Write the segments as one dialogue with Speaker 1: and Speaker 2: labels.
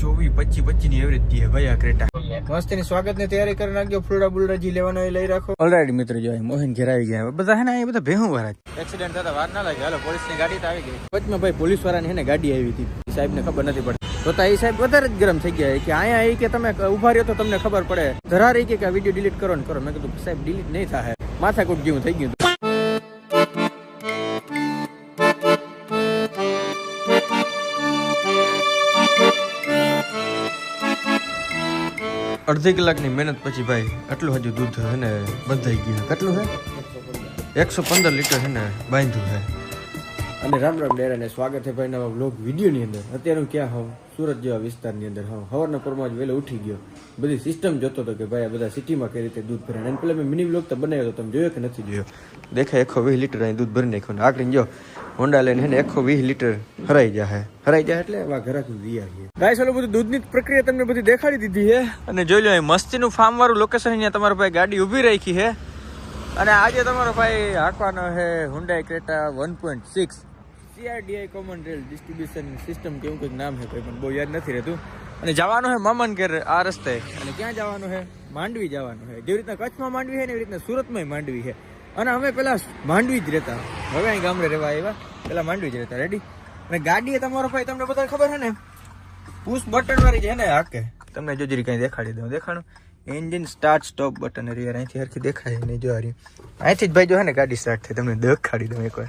Speaker 1: ચોવીસ પચીસ પચીસની એવરેજ દી ભાઈ આ ક્રેટા. મસ્ત સ્વાગતની તૈયારી કરી નાખજો ફ્લોડા બુલડા જી લેવાનો એ લઈ રાખો. ઓલરાઈટ મિત્રો જો મોહન ઘેર આવી ગયા. બધા હે ને એ બધા ભેહું વાળા એક્સિડન્ટ થતા વાર ના લાગે. હાલો પોલીસની ગાડી તો આવી ગઈ. વચમાં ભાઈ પોલીસ વાળાની હે ને ગાડી આવી હતી. સાહેબ ને ખબર નથી પડતી તો એ સાહેબ વધારે જ ગરમ થઈ ગયા. કે અહીંયા એ કે તમે ઊભા રહ્યો તો તમને ખબર પડે. ધરા એ કે વીડિયો ડિલીટ કરો ને કરો. મેં કીધું સાહેબ ડિલીટ નહીં થાય માથાકૂટ જેવું થઈ ગયું અડધી કલાકની મહેનત પછી ભાઈ, આટલું હજુ દૂધ છે ને, બંધાઈ ગયું કેટલું છે એકસો પંદર લીટર છે ને બાંધ્યું છે અને રામ રામ ડેરાને સ્વાગત છે ભાઈ નવા બ્લોગ વિડીયોની અંદર. અત્યારે હું ક્યાં હોઉં સુરત જેવા વિસ્તારની અંદર હોઉં હવારના પરમાં જ વહેલો ઉઠી ગયો. બધી સિસ્ટમ જોતો હતો કે ભાઈ આ બધા સિટીમાં કઈ રીતે દૂધ ભરાય. અને પેલા મેં મિની બ્લોગ તો બનાવ્યો હતો તમે જોયો કે નથી જોયો? દેખાય એકસો વીસ લીટર અહીં દૂધ ભરી નાખ્યું આગળ જો હોન્ડા લઈને એને એકસો વીસ લીટર હરાઈ જાય હરાઈ જાય એટલે એવા ઘરાક વી આવીએ ગાય ચાલો બધું દૂધની પ્રક્રિયા તમને બધી દેખાડી દીધી છે. અને જોઈ લો મસ્તીનું ફાર્મ વાળું લોકેશન અહીંયા તમારા ભાઈ ગાડી ઊભી રાખી છે. અને આજે તમારો ભાઈ હાંકવાનો છે Hyundai Creta one point six CRDI common rail distribution system કેવું કંઈક નામ છે ભાઈ મને બહુ યાદ નથી રહેતું. અને જવાનું છે મમન કેર આ રસ્તે. અને ક્યાં જવાનું છે? માંડવી જવાનું છે. જેવી રીતના કચ્છમાં માંડવી છે ને એવી રીતના સુરતમાં માંડવી છે? અને અમે પેલા માંડવી જ રહેતા. હવે અહીં ગામડે રહેવા આવ્યા. પેલા માંડવી જ રહેતા. રેડી અને ગાડી તમારો ભાઈ તમને બધા ખબર છે ને? પુશ બટન વાળી છે ને, હાકે. તમને જો જરી કઈ દેખાડી દઉં. દેખાણું? એન્જિન સ્ટાર્ટ સ્ટોપ બટન યાર, અહીંથી હરખી દેખાય નહીં જો હારી. અહીંથી જ ભાઈ જો હે ને ગાડી સ્ટાર્ટ થાય. તમને દેખાડી દઉં એકવાર.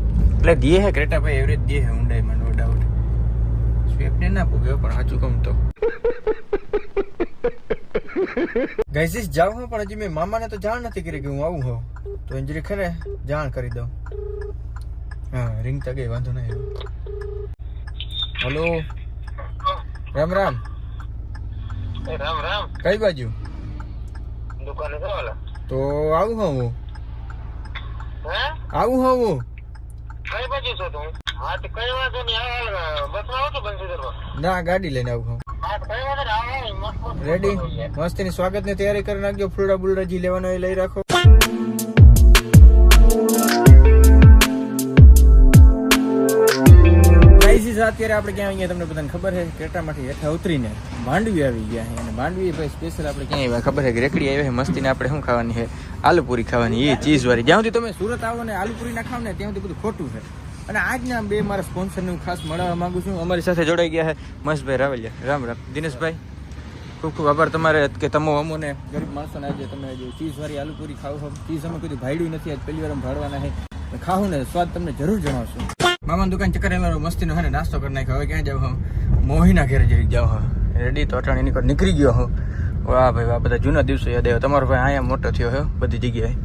Speaker 1: એટલે દીએ હે ક્રેટા ભાઈ એવરેજ દીએ હે ઊંડાઈમાં નો ડાઉટ સ્વેપ ને ના પૂગ્યો પણ સાચું કહું તો. ગાઈસ જાઉં હું પણ હજી મેં મામાને તો જાણ નથી કરી કે હું આવું હોઉં તો ઇન્જરી ખરે જાણ કરી દઉં. હા રિંગ તગે વાંધો નહીં હલો રામ રામ.
Speaker 2: રામ રામ.
Speaker 1: કઈ બાજુ?
Speaker 2: દુકાને
Speaker 1: તો આવું હું. હું? આવું હું હું.
Speaker 2: કઈ બાજુ છો. તું હા તો કઈ વાંધો નહીં હાલ બસમાં આવતો બંસીધરમાં.
Speaker 1: ના ગાડી લઈને આવું રેડી મસ્તી સ્વાગતની ની સ્વાગતની તૈયારી કરી નાખજો ફૂલડા બુલડા જી લેવાનો એ લઈ રાખો. ગાઈઝીસ, અત્યારે આપણે ક્યાં અહીંયા તમને બધાને ખબર છે ક્રેટામાંથી હેઠા ઉતરીને માંડવી આવી ગયા છે. અને માંડવી ભાઈ સ્પેશિયલ આપણે ક્યાં આવ્યા? ખબર છે કે રેકડી આવી છે મસ્તીને આપણે શું ખાવાની છે? આલુપુરી ખાવાની એ ચીઝ વાળી જ્યાં સુધી તમે સુરત આવો ને આલુપુરી ના ખાવ ને ત્યાં બધું ખોટું છે. અને આજના બે મારા સ્પોન્સરને હું ખાસ મળવા માંગુ છું. અમારી સાથે જોડાઈ ગયા છે મહેશભાઈ રાવલિયા. રામ રામ. દિનેશભાઈ ખૂબ ખૂબ આભાર તમારે કે તમે અમોને ગરીબ માણસોને આજે તમે જે ચીઝ વાળી આલુ ખાવ છો. ચીઝ અમે કીધું ભાડ્યું નથી આજ પહેલી વાર ભાડવાના છે. ખાવું ને સ્વાદ તમને જરૂર જણાવશું. મામાની દુકાન ચક્કર મસ્તી મસ્તીનો હે નાસ્તો કરી નાખ્યો. હવે ક્યાં જાવ હું? મોહીના ઘેરે જઈ જાવ હા. રેડી તો અટાણી નીકળ નીકળી ગયો હું. વાહ ભાઈ વાહ, બધા જૂના દિવસો યાદ આવ્યો. તમારો ભાઈ અહીંયા મોટો થયો હે, બધી જગ્યાએ.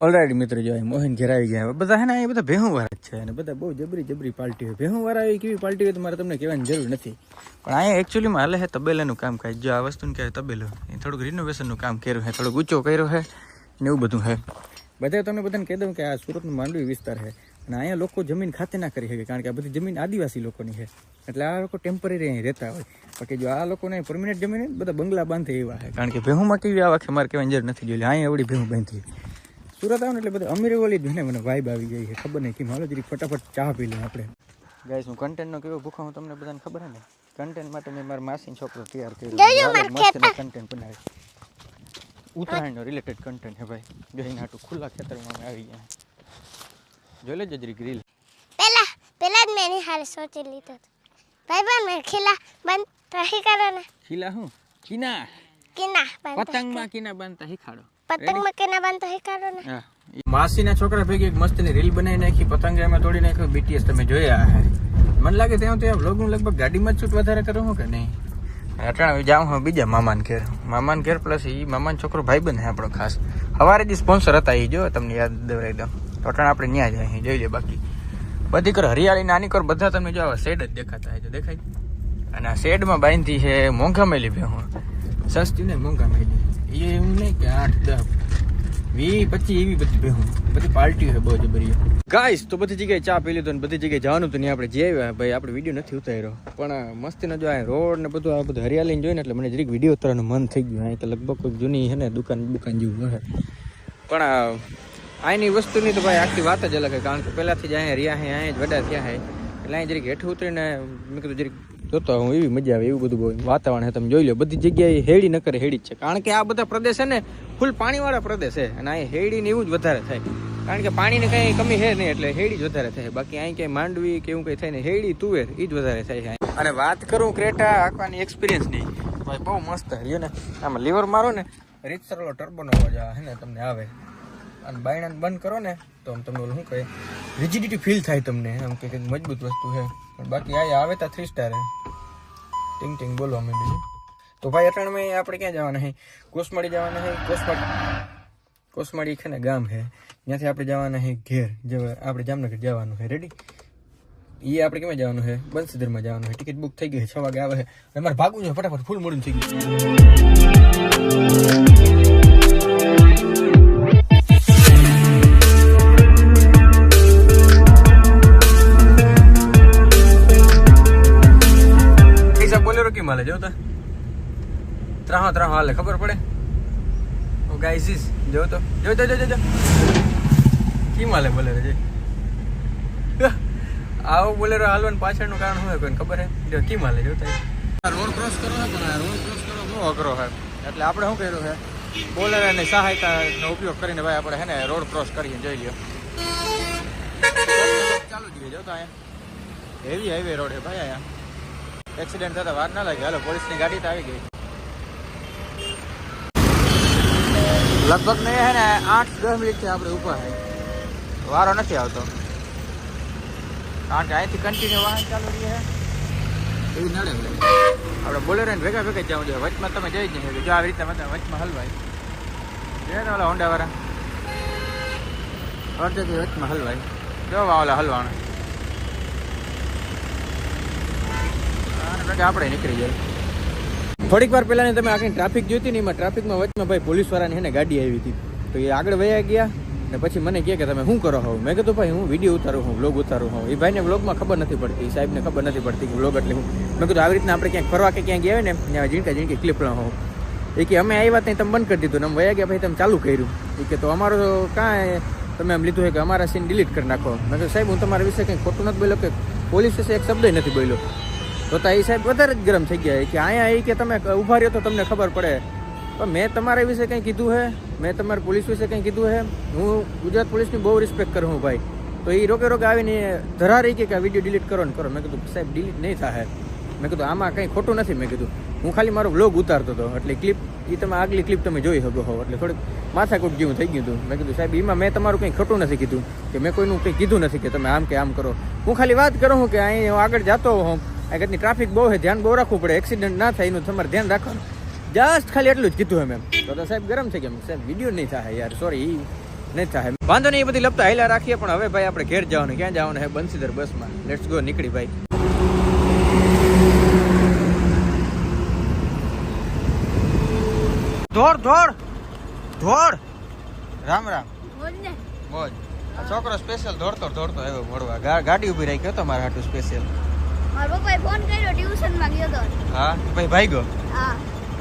Speaker 1: ઓલરેડી મિત્ર જો મોહિન ઘેર આવી ગયા. બધા હે ને અહીંયા બધા ભેહું વાળા છે. અને બધા બહુ જબરી જબરી પાર્ટી હોય. ભેહું વાળા એવી કેવી પાર્ટી હોય તો મારે તમને કહેવાની જરૂર નથી. પણ અહીંયા એકચ્યુઅલીમાં હાલે છે તબેલાનું કામ કાજ જો આ વસ્તુને કહેવાય તબેલો. એ થોડુંક રિનોવેશનનું કામ કર્યું છે થોડુંક ઊંચો કર્યો છે ને એવું બધું છે બધા તમને બધાને કહી દઉં કે આ સુરતનું માંડવી વિસ્તાર છે અને અહીંયા લોકો જમીન ખાતે ના કરી શકે કારણ કે આ બધી જમીન આદિવાસી લોકોની છે. એટલે આ લોકો ટેમ્પરરી અહીં રહેતા હોય. બાકી જો આ લોકોને પરમિનન્ટ જમીન બધા બંગલા બાંધે એવા છે. કારણ કે ભેહુંમાં કેવી આ વખતે મારે કહેવાય જરૂર નથી. જોઈ અહીંયા એવડી ભેહું બાંધી સુરત આવે ને એટલે બધા અમીરવાલી જ ને મને વાઇબ આવી ગઈ છે. ખબર નહીં કે હાલો જરી ફટાફટ ચા પી લઉં આપણે. ગાઈસ હું કન્ટેન્ટનો કેવો ભૂખો હું તમને બધાને ખબર છે ને? કન્ટેન્ટ માટે મેં મારા માસીનો છોકરો તૈયાર કર્યો. મસ્ત કન્ટેન્ટ બનાવી ઉત્તરાયણનો રિલેટેડ કન્ટેન્ટ હે ભાઈ. જોઈને આટલું ખુલ્લા ખેતરમાં અમે આવી ગયા. જોઈ લેજો જરી ગ્રીલ
Speaker 3: પેલા પેલા જ મેં એની હારે સોચી લીધો હતો ભાઈ બન મેં ખીલા બંધ રહી કરો ને
Speaker 1: ખીલા હું કીના
Speaker 3: કિના બંધ
Speaker 1: પતંગમાં કીના બાંધતા શીખાડો
Speaker 3: પતંગમાં કિના બંધ રહી કરો ને
Speaker 1: હા માસીના છોકરા ભેગી એક મસ્તની રીલ બનાવી નાખી પતંગ એમાં તોડી નાખ્યો બીટીએસ તમે જોયા હે મને લાગે ત્યાં ત્યાં વ્લોગ હું લગભગ ગાડીમાં જ શૂટ વધારે કરું હું કે નહીં અટાણે જાઉં હું બીજા મામાન ઘેર મામાન ઘેર પ્લસ એ મામાન છોકરો ભાઈબંધ હે આપણો ખાસ સવારે જે સ્પોન્સર હતા એ જો તમને યાદ દેવરાઈ દઉં તો અટાણે આપણે ત્યાં જાય અહીં, જોઈ લે બાકી. બધી કર હરિયાળી નાની કર, બધા તમને જો શેડ જ દેખાતા હોય દેખાય અને આ શેડમાં બાંધી છે, મોંઘા મેલી ભેહું. સસ્તી ને મોંઘા મેલી. એ એવું નહીં કે આઠ, દસ વી પછી એવી બધી ભેહું. બધી પાર્ટી છે બહુ જબરી ગાઈસ તો બધી જગ્યાએ ચા પી લીધું ને બધી જગ્યાએ જવાનું તો નહીં, આપણે જે ભાઈ, આપણે વીડિયો નથી ઉતાર્યો. પણ મસ્તી જો આ રોડ ને બધું, આ બધું હરિયાળીને જોઈને એટલે મને જરીક વીડિયો ઉતારવાનું મન થઈ ગયું. અહીં લગભગ જૂની છે ને દુકાન દુકાન જેવું હશે. પણ અહીંની વસ્તુની તો ભાઈ આખી વાત જ અલગ છે, કારણ કે પહેલાંથી જ અહીંયા રહ્યા હે અહીંયા જ વડા થયા છે. એટલે અહીં જરીક હેઠું ઉતરીને મેં કીધું જરીક જોતો હું એવી મજા આવે, એવું બધું વાતાવરણ છે, તમે જોઈ લો, બધી જગ્યાએ હેડી ન કરે, હેડી જ છે. કારણ કે આ બધા પ્રદેશ છે ને, ફૂલ પાણીવાળા પ્રદેશ છે, અને અહીં હેડી ને એવું જ વધારે થાય. કારણ કે પાણીની કંઈ કમી છે નહીં, એટલે હેડી જ વધારે થાય. બાકી અહીં કંઈ માંડવી કે એવું કંઈ થાય ને હેડી, તુવેર એ જ વધારે થાય છે અને વાત કરું ક્રેટા આખવાની એક્સપિરિયન્સની ભાઈ બહુ મસ્ત રહ્યો ને, આમાં લીવર મારો ને રીતસર ટર્બોનો અવાજ આવે ને, તમને આવે. અને બાયણાને બંધ કરો ને, તો આમ તમને શું કહે? રિજિડિટી ફીલ થાય તમને આમ કે કંઈક મજબૂત વસ્તુ છે. પણ બાકી આ આવે તા થ્રી સ્ટાર હે ટિંગ ટિંગ બોલો અમે બીજું. તો ભાઈ અટાણમાં આપણે ક્યાં જવાના છે? કોસમાડી જવાના છે? કોસમાડી કોસમાડી છે ને ગામ છે. ત્યાંથી આપણે જવાના છે ઘેર. જે આપણે જામનગર જવાનું છે. રેડી એ આપણે કેમ જવાનું છે? બંસીધરમાં જવાનું છે. ટિકિટ બુક થઈ ગઈ છે. છ વાગે આવે છે. અને મારે ભાગવું છે. ફટાફટ ફૂલ મોડું થઈ ગયું હાલે ખબર પડે? ઓ ગાઈસીસ જો તો. જો જો જો જો, જો કેમ હાલે બોલેરો જે? આવો બોલેરો હાલવાનું પાછળનું કારણ શું હોય કોઈને ખબર હે? જો કેમ હાલે થાય રોડ ક્રોસ કરો ને પણ રોડ ક્રોસ કરો બહુ અઘરો હે. એટલે આપણે શું કર્યું છે બોલેરાની સહાયતાનો ઉપયોગ કરીને ભાઈ આપણે હે ને રોડ ક્રોસ કરીને જોઈ લ્યો. ચાલુ જોઈએ જો તો અહીંયા. હેવી હાઈવે રોડ છે ભાઈ અહીંયા. એક્સિડન્ટ થતા વાર ના લાગે. હાલો પોલીસની ગાડી તો આવી ગઈ. લગભગ ને હે ને આઠ દસ મિનિટથી આપણે ઉપર છે વારો નથી આવતો. કારણ કે અહીંથી કન્ટિન્યુ વાહન ચાલુ રહે એવું નડે આપણે બોલેરો ને ભેગા ભેગા જવું જોઈએ. વચમાં તમે જઈ જ નહીં. જો આવી રીતે મતલબ વચમાં હલવાય. જે ને ઓલા હોન્ડા વાળા અડધેથી વચમાં હલવાય. જો ઓલા હલવાના. આપણે નીકળી જાય થોડીક વાર પહેલાં તમે આખી ટ્રાફિક જોઈતી ને એમાં ટ્રાફિકમાં વચમાં ભાઈ પોલીસવાળાની એને ગાડી આવી હતી. તો એ આગળ વયા ગયા ને પછી મને કહે કે તમે શું કરો હોવ મેં કીધું, ભાઈ, હું વીડિયો ઉતારું હું બ્લોગ ઉતારું હું એ ભાઈને બ્લોગમાં ખબર નથી પડતી સાહેબને ખબર નથી પડતી કે બ્લોગ એટલે હું મેં કીધું, આવી રીતના આપણે ક્યાંક ફરવા કે ક્યાંક ગયા ને, ત્યાં જીણકા જીણકી ક્લિપ હોઉં એ કે, અમે આવી વાત નહીં તમે બંધ કરી દીધું ને અમે વયા ગયા ભાઈ તમે ચાલુ કર્યું. એ કે, તો અમારો કાંઈ, તમે એમ લીધું છે કે અમારા સીન ડિલીટ કરી નાખો. મેં કીધું, સાહેબ, હું તમારા વિશે કંઈ ખોટું નથી બોલ્યો કે પોલીસ વિશે એક શબ્દ નથી બોલ્યો. તો તા એ સાહેબ વધારે જ ગરમ થઈ ગયા કે અહીંયા એ કે તમે ઊભા રહ્યો તો તમને ખબર પડે. પણ મેં તમારા વિશે કંઈ કીધું હે? મેં તમારી પોલીસ વિશે કંઈ કીધું હે? હું ગુજરાત પોલીસની બહુ રિસ્પેક્ટ કરું હું ભાઈ. તો એ રોકે રોકે આવીને ધરા રહી કે આ વીડિયો ડિલીટ કરો ને કરો. મેં કીધું, સાહેબ ડિલીટ નહીં થાય મેં કીધું, આમાં કંઈ ખોટું નથી. મેં કીધું, હું ખાલી મારો બ્લોગ ઉતારતો હતો. એટલે ક્લિપ એ તમે આગલી ક્લિપ તમે જોઈ શકો હો. એટલે થોડીક માથાકૂટ જેવું થઈ ગયું હતું. મેં કીધું, સાહેબ એમાં મેં તમારું કંઈ ખોટું નથી કીધું. કે મેં કોઈનું કંઈ કીધું નથી કે તમે આમ કે આમ કરો. હું ખાલી વાત કરું કે અહીં હું આગળ જતો હોઉં. આ ઘરની ટ્રાફિક બહુ છે ધ્યાન બહુ રાખવું પડે. એક્સિડન્ટ ના થાય એનું તમારે ધ્યાન રાખવાનું. જસ્ટ ખાલી એટલું જ કીધું એમ એમ. તો તો સાહેબ ગરમ થઈ ગયા સાહેબ વીડિયો નહીં થાય યાર. સોરી નહીં થાય વાંધો નહીં એ બધી લપતા હાઈલા રાખીએ પણ હવે ભાઈ આપણે ઘેર જવાનું. ક્યાં જવાનું હે બંસીધર બસમાં. લેટ્સ ગો નીકળી ભાઈ. ધોર ધોર ધોડ રામ રામ. મોજ આ છોકરો સ્પેશિયલ દોડતો દોડતો આવ્યો મળવા. ગાડી ઊભી રાખ્યો તો મારા હાટું સ્પેશિયલ
Speaker 3: મારા પપ્પાએ ફોન કર્યો ટ્યુશનમાં ગયો તો.
Speaker 1: હા? ભાઈ ભાઈ ગયો?
Speaker 3: હા.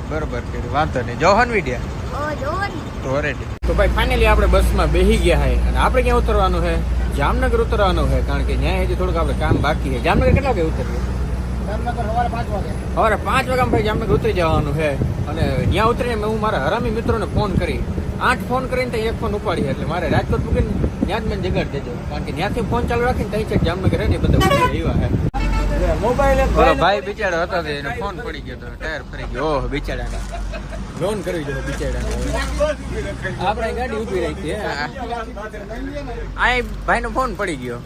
Speaker 1: બરોબર કર્યું. વાંધો નહીં. જોહન વિડિયા?
Speaker 3: ઓ જોવો ને
Speaker 1: તો રેડી તો ભાઈ ફાઇનલી આપણે બસમાં બેસી ગયા હે. અને આપણે ક્યાં ઉતરવાનું છે જામનગર ઉતરવાનું છે કારણ કે ત્યાં હજી થોડુંક આપણે કામ બાકી છે. જામનગર કેટલા વાગે ઉતરીએ? સવારે પાંચ વાગ્યા ભાઈ જામનગર ઉતરી જવાનું છે અને ત્યાં ઉતરીને હું મારા હરામી મિત્રોને ફોન કરી. આઠ ફોન કરીને ત્યાં એક ફોન ઉપાડી એટલે મારે રાજકોટ મૂકીને ત્યાં જ મને જગાડ દેજો. કારણ કે ત્યાંથી ફોન ચાલુ રાખીને ત્યાં છે જામનગર રહે ને બધા એવા છે ભાઈ બિચારો હતો એનો ફોન પડી ગયો હતો ટાયર ફરી ગયો. ઓહ બિચારાને. લોન કરવી જોઈએ બિચારાને. આપણે ગાડી ઊભી રાખી આ ભાઈનો ફોન પડી ગયો.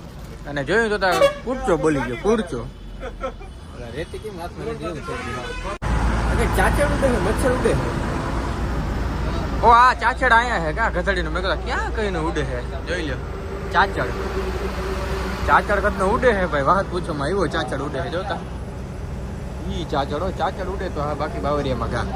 Speaker 1: અને જોયું તો તા કૂડચો બોલી ગયો કુર્ચો. રેતી કેમ હાથમાં થઈ ગયું. ચાચડ ઉડે મચ્છર ઉડે છે? ઓ આ ચાચડ આયા હે કા ગધડીનો મેં કહ્યું ક્યાં કહીને ઉડે હે જોઈ લ્યો. ચાચડ. ચાચડ કદનો ઉડે હે ભાઈ, વાત પૂછો માં આવ્યો ચાચર ઉડે હે, જોતા. ઈ ચાચડો ચાચર ઉડે તો હા બાકી બાવરિયામાં ઘા.